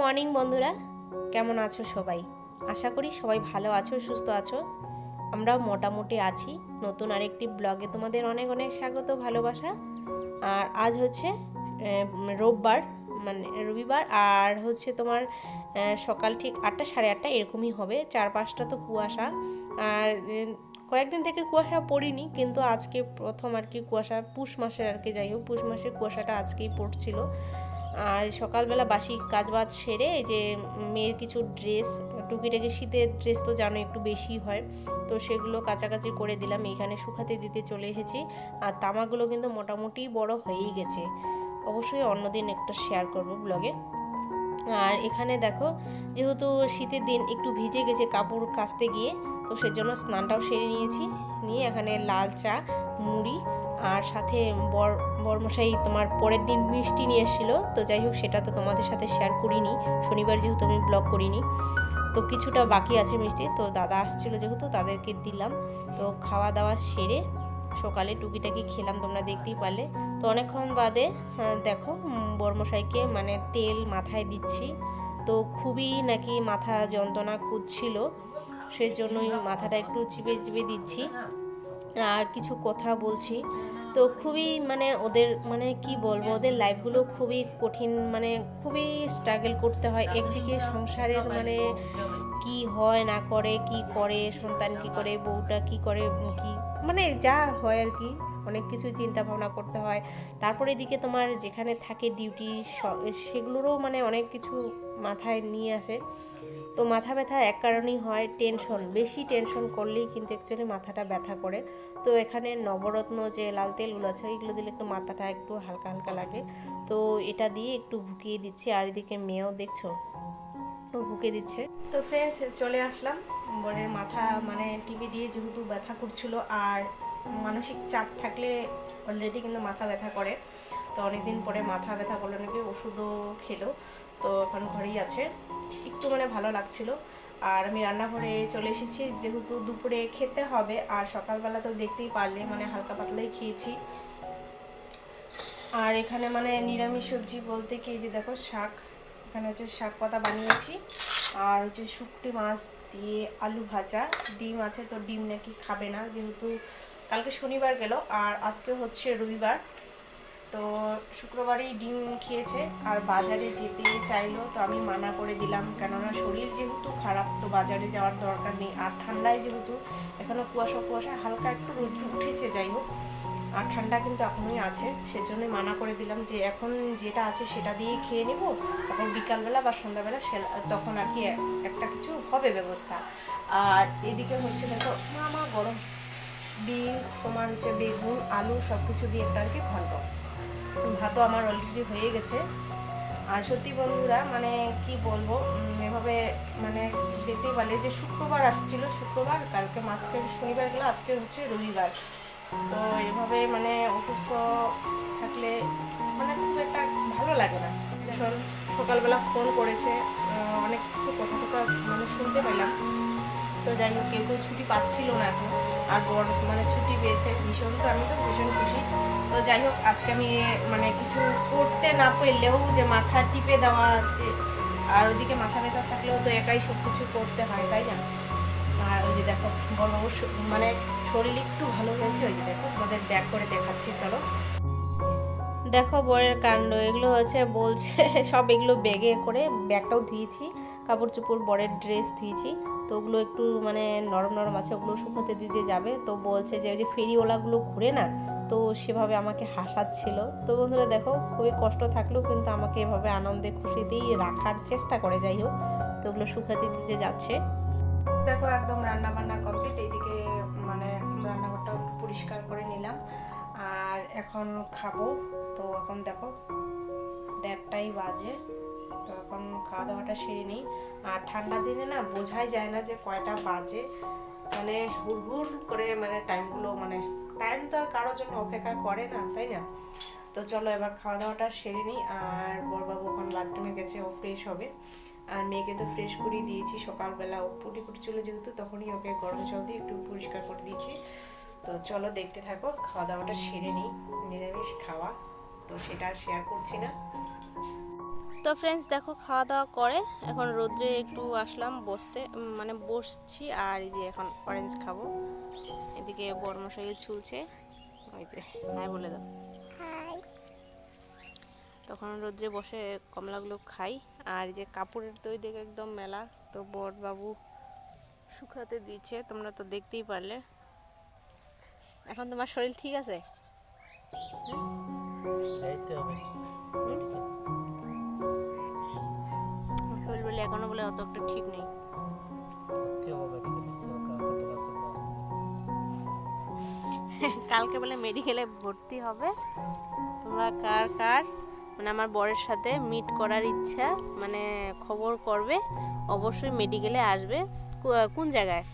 Morning বন্ধুরা। কেমন আছো সবাই? আশা করি সবাই ভালো আছো, সুস্থ আছো। আমরাও মোটামুটি আছি। নতুন আরেকটি ব্লগে তোমাদের অনেক অনেক স্বাগত, ভালোবাসা। আর আজ হচ্ছে রোববার মানে রবিবার। আর হচ্ছে তোমার সকাল ঠিক আটটা, সাড়ে আটটা এরকমই হবে। চার পাঁচটা তো কুয়াশা। আর কয়েকদিন থেকে কুয়াশা পড়িনি, কিন্তু আজকে প্রথম আর কি কুয়াশা, পুষ মাসের আর কি, যাই হোক, পুষ মাসের কুয়াশাটা আজকেই পড়ছিল। আর সকালবেলা বাসি কাজবাজ সেরে এই যে মেয়ের কিছু ড্রেস, টুকিটাকি শীতের ড্রেস তো জানো একটু বেশি হয়, তো সেগুলো কাছাকাছি করে দিলাম। এখানে শুকাতে দিতে চলে এসেছি। আর তামাগুলো কিন্তু মোটামুটি বড় হয়েই গেছে। অবশ্যই অন্যদিন একটা শেয়ার করব ব্লগে আর এখানে দেখো, যেহেতু শীতের দিন একটু ভিজে গেছে কাপড় কাচতে গিয়ে, তো সেজন্য স্নানটাও সেরে নিয়েছি। নিয়ে এখানে লাল চা, মুড়ি আর সাথে বর বরমশাই তোমার পরের দিন মিষ্টি নিয়ে এসেছিল। তো যাই হোক সেটা তো তোমাদের সাথে শেয়ার করিনি। শনিবার যেহেতু আমি ব্লগ করিনি। তো কিছুটা বাকি আছে মিষ্টি। তো দাদা আসছিল যেহেতু তাদেরকে দিলাম। তো খাওয়া দাওয়া সেরে সকালে টুকিটাকি খেলাম তোমরা দেখতেই পারলে। তো অনেকক্ষণ বাদে হ্যাঁ, দেখো বর্মশাইকে মানে তেল মাথায় দিচ্ছি। তো খুবই নাকি মাথা যন্ত্রণা করছিল। সেই জন্যই মাথাটা একটু চিপে চিপে দিচ্ছি। আর কিছু কথা বলছি। তো খুবই মানে ওদের মানে কি বলব, ওদের লাইফগুলো খুবই কঠিন মানে খুবই স্ট্রাগল করতে হয়। একদিকে সংসারের মানে কি হয়, না করে, কি করে, সন্তান কি করে, বউটা কি করে, কি মানে যা হয় আর কি। অনেক কিছু চিন্তা ভাবনা করতে হয়। তারপরে এদিকে তোমার যেখানে থাকে ডিউটি সেগুলোরও মানে অনেক কিছু মাথায় নিয়ে আসে। তো মাথা ব্যথা এক কারণেই হয় টেনশন বেশি টেনশন করলেই কিন্তু অ্যাকচুয়ালি মাথাটা ব্যথা করে। তো এখানে নবরত্ন যে লাল তেলগুলো আছে এগুলো দিলে একটু মাথাটা একটু হালকা হালকা লাগে। তো এটা দিয়ে একটু ভুকিয়ে দিচ্ছি, আর এদিকে মেয়েও দেখছ? তো ভুকে দিচ্ছে। তো ফ্রেন্ডস চলে আসলাম। বোনের মাথা মানে টিভি দিয়ে যেহেতু ব্যথা করছিল, আর মানসিক চাপ থাকলে অলরেডি কিন্তু মাথা ব্যথা করে। তো অনেকদিন পরে মাথা ব্যথা করল নাকি, ওষুধও খেলো। তো এখন ঘরেই আছে। একটু মানে ভালো লাগছিল। আর আমি রান্নাঘরে চলে এসেছি, যেহেতু দুপুরে খেতে হবে, আর সকালবেলা তো দেখতেই পারলে মানে হালকা পাতলাই খেয়েছি। আর এখানে মানে নিরামিষ সবজি বলতে কি যে দেখো শাক, এখানে হচ্ছে শাক পাতা বানিয়েছি। আর হচ্ছে শুকটি মাছ দিয়ে আলু ভাজা। ডিম আছে তো ডিম নাকি খাবে না, যেহেতু কালকে শনিবার গেল, আর আজকে হচ্ছে রবিবার। তো শুক্রবারেই ডিম খেয়েছে, আর বাজারে যেতে চাইলো, তো আমি মানা করে দিলাম। কেননা শরীর যেহেতু খারাপ, তো বাজারে যাওয়ার দরকার নেই। আর ঠান্ডায় যেহেতু এখনও কুয়াশা কুয়াশা, হালকা একটু রোদ্র উঠেছে, যাই হোক। আর ঠান্ডা কিন্তু এখনোই আছে, সেজন্যই মানা করে দিলাম যে এখন যেটা আছে সেটা দিয়েই খেয়ে নেব। তখন বিকালবেলা বা সন্ধ্যাবেলা সে- তখন আর কি এক- একটা কিছু হবে ব্যবস্থা। আর এদিকে হচ্ছে দেখো মামা গরম। বিনস, তোমার হচ্ছে বেগুন, আলু সব কিছু দিয়ে একটা আর কি ঘন্ট ভাতও আমার অলরেডি হয়ে গেছে। আর সত্যি বন্ধুরা মানে কি বলব এভাবে মানে দেখতেই পারলে যে শুক্রবার আসছিল, শুক্রবার, কালকে মাঝকে শনিবার গেলে, আজকে হচ্ছে রবিবার। তো এভাবে মানে অসুস্থ থাকলে মানে খুব একটা ভালো লাগে না। সকালবেলা ফোন করেছে যাই হোক, কেউ কেউ ছুটি পাচ্ছিল না এখন। আর বড় মানে ছুটি পেয়েছে ভীষণ, তো আমি তো ভীষণ খুশি। তো যাই হোক, আজকে আমি মানে কিছু করতে না পারলেও যে মাথা টিপে দেওয়া আছে, আর ওইদিকে মাথা ব্যথা থাকলেও তো একাই সব কিছু করতে হয়, তাই না? আর ওই যে দেখো বড় মানে শরীর একটু ভালো হয়েছে, ওই যে দেখো, তোমাদের ব্যাক করে দেখাচ্ছি, চলো। দেখো বরের কাণ্ড, এগুলো হচ্ছে বলছে, সব এগুলো ব্যাগে করে, ব্যাগটাও ধুয়েছি কাপড় চোপড় বরের ড্রেস ধুয়েছি তো ওগুলো একটু মানে নরম নরম আছে, ওগুলো শুকোতে দিতে যাবে। তো বলছে যে, ওই যে ফেরিওয়ালাগুলো ঘুরে না, তো সেভাবে আমাকে হাসাচ্ছিল। তো বন্ধুরা দেখো, খুবই কষ্ট থাকলেও কিন্তু আমাকে এভাবে আনন্দে খুশিতেই রাখার চেষ্টা করে, যাই হোক। তো ওগুলো শুকাতে দিতে যাচ্ছে। দেখো, একদম রান্না বান্না কমপ্লিট এইদিকে মানে রান্নাঘরটা পরিষ্কার করে নিলাম। আর এখন খাব। তো এখন দেখো, দেড়টাই বাজে। তো এখন খাওয়া দাওয়াটা সেরে নিই। আর ঠান্ডা দিনে না বোঝাই যায় না যে কয়টা বাজে। মানে হুড়হুড় করে মানে টাইমগুলো মানে টাইম তো আর কারোর জন্য অপেক্ষা করে না, তাই না? তো চলো এবার খাওয়া দাওয়াটা সেরে নিই। আর বড়বাবু এখন বাথরুমে গেছে, ও ফ্রেশ হবে। আর মেয়েকে তো ফ্রেশ করেই দিয়েছি, সকালবেলা ও পুটি পুটি ছিল যেহেতু, তখনই ওকে গরম জল দিয়ে একটু পরিষ্কার করে দিয়েছি। তো চলো দেখতে থাকো, খাওয়া দাওয়াটা সেরে নিই। নিরামিষ খাওয়া, তো সেটা আর শেয়ার করছি না। তো ফ্রেন্ডস দেখো খাওয়া দাওয়া করে এখন রোদ্রে একটু আসলাম বসতে মানে বসছি আর এই যে এখন অরেঞ্জ খাব। এদিকে বর্মশাই ছুলছে ওই যে হ্যাঁ বলে দাও। তখন রোদ্রে বসে কমলাগুলো খাই। আর এই যে কাপড়ের তো দিকে একদম মেলা তো বর বাবু শুকাতে দিচ্ছে তোমরা তো দেখতেই পারলে। এখন তোমার শরীর ঠিক আছে? হবে শরীর বলে এখনও বলে অত একটা ঠিক নেই। কালকে বলে মেডিকেলে ভর্তি হবে। তোমরা কার কার? মানে আমার বরের সাথে মিট করার ইচ্ছা মানে খবর করবে অবশ্যই মেডিকেলে আসবে। কোন জায়গায়?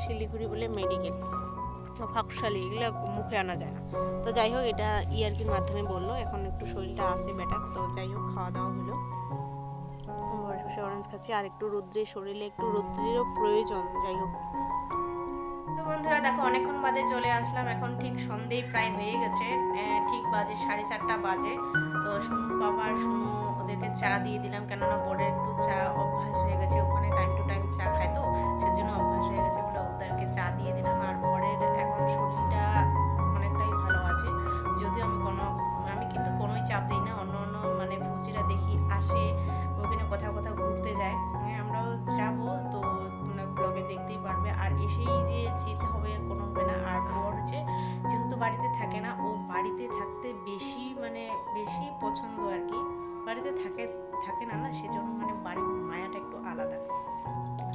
শিলিগুড়ি বলে মেডিকেল। ফাঁকশালি এগুলো মুখে আনা যায় না। তো যাই হোক, এটা ইয়ার্কির মাধ্যমে বলল, এখন একটু শরীরটা আসে বেটার তো যাই হোক খাওয়া দাওয়া হলো বসে অরেঞ্জ খাচ্ছি, আর একটু রৌদ্রে শরীরে একটু রৌদ্রেরও প্রয়োজন, যাই হোক। তো বন্ধুরা, দেখো, অনেকক্ষণ বাদে চলে আসলাম, এখন ঠিক সন্ধেই প্রায় হয়ে গেছে ঠিক বাজে সাড়ে চারটা বাজে। তো সোনু বাবার সোনু ওদেরকে চা দিয়ে দিলাম, কেননা বোর্ডের একটু চা অভ্যাস হয়ে গেছে, ওখানে বেশি পছন্দ আর কি। বাড়িতে থাকে থাকে না না, সেজন্য মানে বাড়ির মায়াটা একটু আলাদা।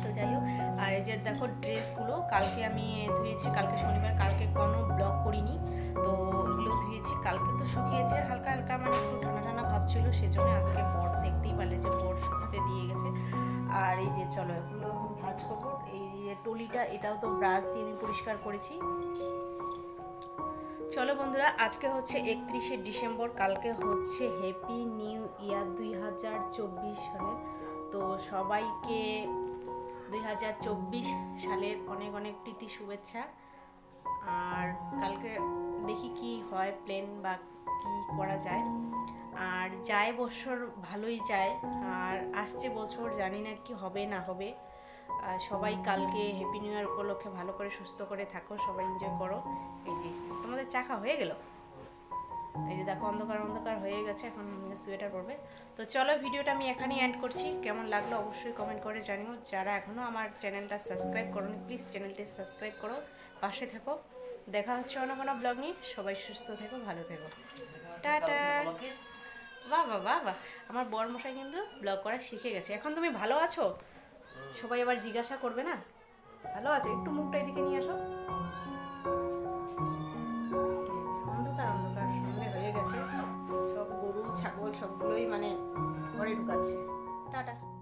তো যাই হোক, আর এই যে দেখো ড্রেসগুলো, কালকে আমি ধুয়েছি, কালকে শনিবার, কালকে কোনো ব্লগ করিনি। তো এগুলো ধুয়েছি, কালকে তো শুকিয়েছে, হালকা হালকা মানে একটু ঠান্ডা ঠান্ডা ভাব ছিল, সেজন্য আজকে বর দেখতেই পারলে যে বর শুকাতে দিয়ে গেছে। আর এই যে চলো এগুলো ভাজ করব, এই টলিটা, এটাও তো ব্রাশ দিয়ে আমি পরিষ্কার করেছি। চলো বন্ধুরা, আজকে হচ্ছে একত্রিশে ডিসেম্বর, কালকে হচ্ছে হ্যাপি নিউ ইয়ার দুই হাজার চব্বিশ সালের। তো সবাইকে দুই হাজার চব্বিশ সালের অনেক অনেক প্রীতি শুভেচ্ছা। আর কালকে দেখি কি হয় প্লেন বা কি করা যায়। আর যায় বছর ভালোই যায়, আর আসছে বছর জানি না কি হবে না হবে। সবাই কালকে হ্যাপি নিউ ইয়ার উপলক্ষে ভালো করে সুস্থ করে থাকো সবাই এনজয় করো। এই যে তোমাদের চাকা হয়ে গেল? এই যে দেখো অন্ধকার অন্ধকার হয়ে গেছে এখন সোয়েটার পরবে। তো চলো ভিডিওটা আমি এখানেই এন্ড করছি। কেমন লাগল অবশ্যই কমেন্ট করে জানিও। যারা এখনও আমার চ্যানেলটা সাবস্ক্রাইব করোনি প্লিজ চ্যানেলটি সাবস্ক্রাইব করো পাশে থেকো। দেখা হচ্ছে অন্য কোনো ব্লগ নিয়ে। সবাই সুস্থ থেকো ভালো থেকো। টাটা। বাহ বাহ বাহ বাহ। আমার বর মশাই কিন্তু ব্লগ করা শিখে গেছে। এখন তুমি ভালো আছো? সবাই আবার জিজ্ঞাসা করবে না? ভালো আছে, একটু মুখটা এদিকে নিয়ে আসো। অন্ধকার অন্ধকার হয়ে গেছে। সব গরু, ছাগল সবগুলোই মানে ঘরে ঢুকাচ্ছে। টাটা।